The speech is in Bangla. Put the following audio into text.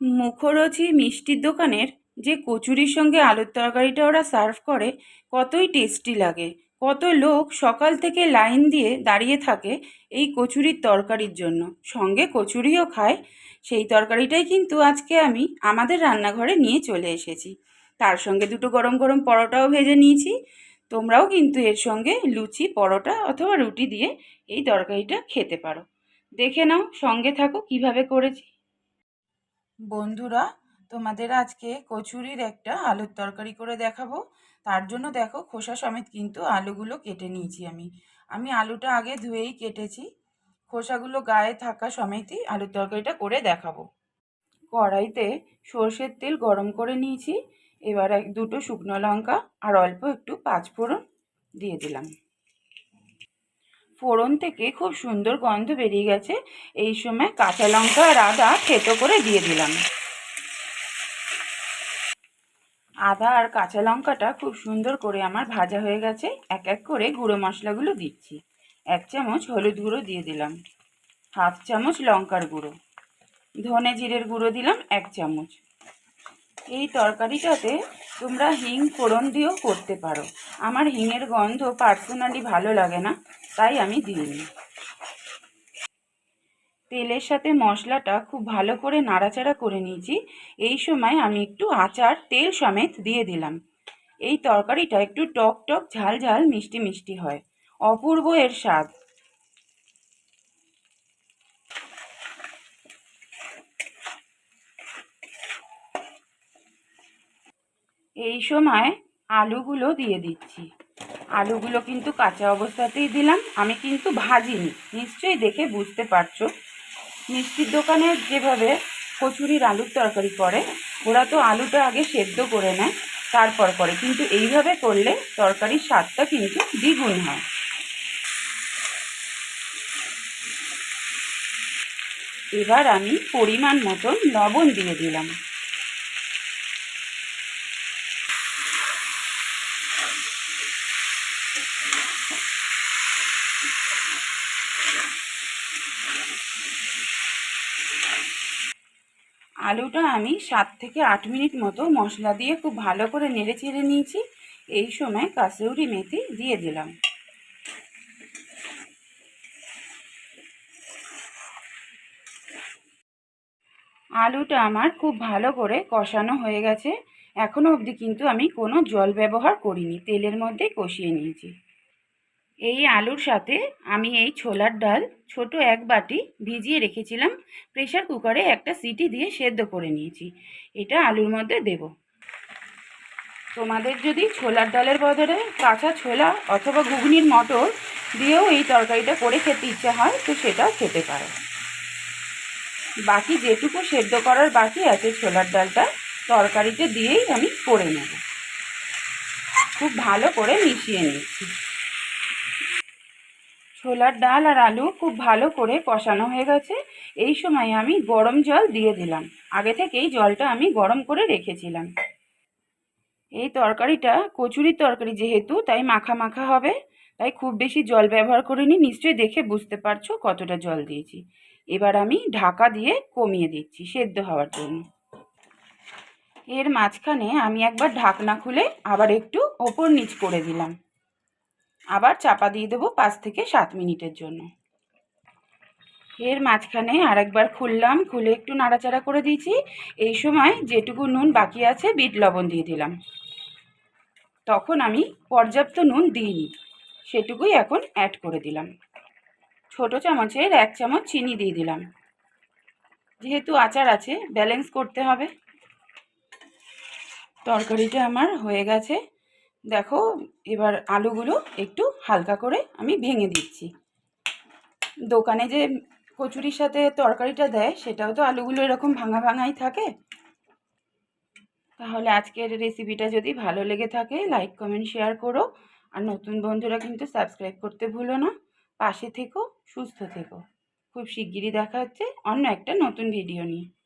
মুখরোচি মিষ্টির দোকানের যে কচুরির সঙ্গে আলুর তরকারিটা ওরা সার্ভ করে, কতই টেস্টি লাগে। কত লোক সকাল থেকে লাইন দিয়ে দাঁড়িয়ে থাকে এই কচুরির তরকারির জন্য। সঙ্গে কচুরিও খায়। সেই তরকারিটাই কিন্তু আজকে আমি আমাদের রান্নাঘরে নিয়ে চলে এসেছি। তার সঙ্গে দুটো গরম গরম পরোটাও ভেজে নিয়েছি। তোমরাও কিন্তু এর সঙ্গে লুচি, পরোটা অথবা রুটি দিয়ে এই তরকারিটা খেতে পারো। দেখে নাও সঙ্গে থাকো কীভাবে করেছি। বন্ধুরা, তোমাদের আজকে কচুরির একটা আলুর তরকারি করে দেখাবো। তার জন্য দেখো, খোসা সমেত কিন্তু আলুগুলো কেটে নিয়েছি আমি। আমি আলুটা আগে ধুয়েই কেটেছি। খোসাগুলো গায়ে থাকা সমেতই আলুর তরকারিটা করে দেখাবো। কড়াইতে সর্ষের তেল গরম করে নিয়েছি। এবার এক দুটো শুকনো লঙ্কা আর অল্প একটু পাঁচফোড়ন দিয়ে দিলাম। ফোড়ন থেকে খুব সুন্দর গন্ধ বেরিয়ে গেছে। এই সময় কাঁচা লঙ্কা আর আদা থেতো করে দিয়ে দিলাম। আদা আর কাঁচা লঙ্কাটা খুব সুন্দর করে আমার ভাজা হয়ে গেছে। এক এক করে গুঁড়ো মশলাগুলো দিচ্ছি। এক চামচ হলুদ গুঁড়ো দিয়ে দিলাম। হাফ চামচ লঙ্কার গুঁড়ো। ধনে জিরের গুঁড়ো দিলাম এক চামচ। এই তরকারিটাতে তোমরা হিং ফোড়ন দিয়েও করতে পারো। আমার হিঙের গন্ধ পার্সোনালি ভালো লাগে না, তাই আমি দিইনি। তেলের সাথে মশলাটা খুব ভালো করে নাড়াচাড়া করে নিয়েছি। এই সময় আমি একটু আচার, তেল সমেত দিয়ে দিলাম। এই তরকারিটা একটু টক টক, ঝাল ঝাল, মিষ্টি মিষ্টি হয়। অপূর্ব এর স্বাদ। এই সময় আলুগুলো দিয়ে দিচ্ছি। আলুগুলো কিন্তু কাঁচা অবস্থাতেই দিলাম। আমি কিন্তু ভাজিনি। নিশ্চয়ই দেখে বুঝতে পারছ। মিষ্টির দোকানে যেভাবে কচুরির আলুর তরকারি করে, ওরা তো আলুটা আগে সেদ্ধ করে নেয়, তারপর করে। কিন্তু এইভাবে করলে তরকারির স্বাদটা কিন্তু দ্বিগুণ হয়। এবার আমি পরিমাণ মতন লবণ দিয়ে দিলাম। আলুটা আমি সাত থেকে আট মিনিট মতো মশলা দিয়ে খুব ভালো করে নেড়ে চেড়ে নিয়েছি। এই সময় কাসৌরি মেথি দিয়ে দিলাম। আলুটা আমার খুব ভালো করে কষানো হয়ে গেছে। এখনও অবধি কিন্তু আমি কোনো জল ব্যবহার করিনি। তেলের মধ্যেই কষিয়ে নিয়েছি। এই আলুর সাথে আমি এই ছোলার ডাল ছোট এক বাটি ভিজিয়ে রেখেছিলাম। প্রেশার কুকারে একটা সিটি দিয়ে সেদ্ধ করে নিয়েছি। এটা আলুর মধ্যে দেব। তোমাদের যদি ছোলার ডালের বদলে কাঁচা ছোলা অথবা ঘুগনির মটর দিয়েও এই তরকারিটা করে খেতে ইচ্ছা হয়, তো সেটাও খেতে পারো। বাকি যেটুকু সেদ্ধ করার বাকি আছে ছোলার ডালটা, তরকারিতে দিয়েই আমি করে নেব। খুব ভালো করে মিশিয়ে নিচ্ছি। ছোলার ডাল আর আলু খুব ভালো করে কষানো হয়ে গেছে। এই সময় আমি গরম জল দিয়ে দিলাম। আগে থেকেই জলটা আমি গরম করে রেখেছিলাম। এই তরকারিটা কচুরির তরকারি যেহেতু, তাই মাখা মাখা হবে। তাই খুব বেশি জল ব্যবহার করিনি। নিশ্চয়ই দেখে বুঝতে পারছ কতটা জল দিয়েছি। এবার আমি ঢাকা দিয়ে কমিয়ে দিচ্ছি সেদ্ধ হওয়ার জন্য। এর মাঝখানে আমি একবার ঢাকনা খুলে আবার একটু ওপর নিচ করে দিলাম। আবার চাপা দিয়ে দেবো পাঁচ থেকে সাত মিনিটের জন্য। এর মাঝখানে আরেকবার খুললাম, খুলে একটু নাড়াচাড়া করে দিয়েছি। এই সময় যেটুকু নুন বাকি আছে, বিট লবণ দিয়ে দিলাম। তখন আমি পর্যাপ্ত নুন দিইনি, সেটুকুই এখন অ্যাড করে দিলাম। ছোট চামচের এক চামচ চিনি দিয়ে দিলাম। যেহেতু আচার আছে ব্যালেন্স করতে হবে। তরকারিটা আমার হয়ে গেছে। দেখো, এবার আলুগুলো একটু হালকা করে আমি ভেঙে দিচ্ছি। দোকানে যে কচুরির সাথে তরকারিটা দেয়, সেটাও তো আলুগুলো এরকম ভাঙা ভাঙাই থাকে। তাহলে আজকের রেসিপিটা যদি ভালো লেগে থাকে লাইক কমেন্ট শেয়ার করো। আর নতুন বন্ধুরা কিন্তু সাবস্ক্রাইব করতে ভুলো না। পাশে থেকো, সুস্থ থেকো। খুব শিগগিরই দেখা হচ্ছে অন্য একটা নতুন ভিডিও নিয়ে।